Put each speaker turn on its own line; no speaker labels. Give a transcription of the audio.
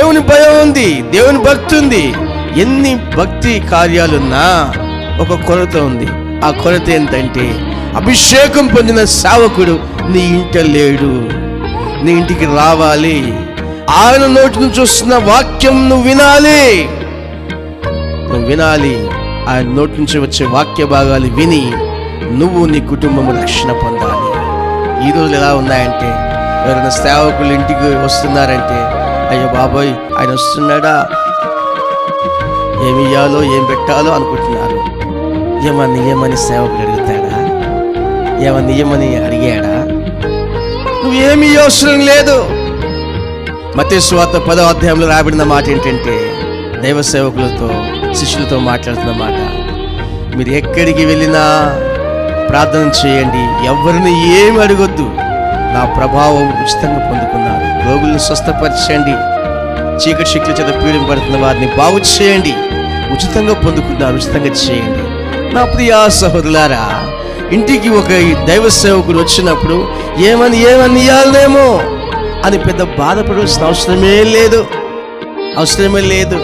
ఉంది దేవుని భక్తి ఉంది. ఎన్ని భక్తి కార్యాలున్నా ఒక కొరత ఉంది. ఆ కొరత ఏంటంటే అభిషేకం పొందిన సేవకుడు నీ ఇంట లేడు. నీ ఇంటికి రావాలి. ఆయన నోటి నుంచి వస్తున్న వాక్యం నువ్వు వినాలి. నువ్వు వినాలి. ఆయన నోటి నుంచి వచ్చే వాక్య భాగాలు విని నువ్వు నీ కుటుంబం రక్షణ పొందాలి. ఈ రోజులు ఎలా ఉన్నాయంటే ఎవరైనా సేవకులు ఇంటికి వస్తున్నారంటే అయ్యో బాబోయ్ ఆయన వస్తున్నాడా? ఏమి ఇయ్యాలో ఏం పెట్టాలో అనుకుంటున్నారు. ఏమని ఏమని సేవకుడు అడుగుతాడా? ఏమని ఏమని అడిగాడా? నువ్వేమి అవసరం లేదు. మతే పదో అధ్యాయంలో రాబడిన మాట ఏంటంటే దైవ సేవకులతో శిష్యులతో మాట్లాడుతున్న మాట. మీరు ఎక్కడికి వెళ్ళినా ప్రార్థన చేయండి. ఎవరిని ఏమి అడగొద్దు. నా ప్రభావం ఉచితంగా పొందుకున్నారు రోగుల్ని స్వస్థపరచండి. చీకటి శక్తుల చేత పీడింపడుతున్న వారిని బాగు చేయండి. ఉచితంగా పొందుకున్నారు ఉచితంగా చేయండి. నా ప్రియా సహోదరులారా ఇంటికి ఒక దైవ సేవకుడు వచ్చినప్పుడు ఏమని ఏమని ఇవ్వాలనేమో అని పెద్ద బాధపడాల్సిన అవసరమే లేదు. అవసరమే లేదు.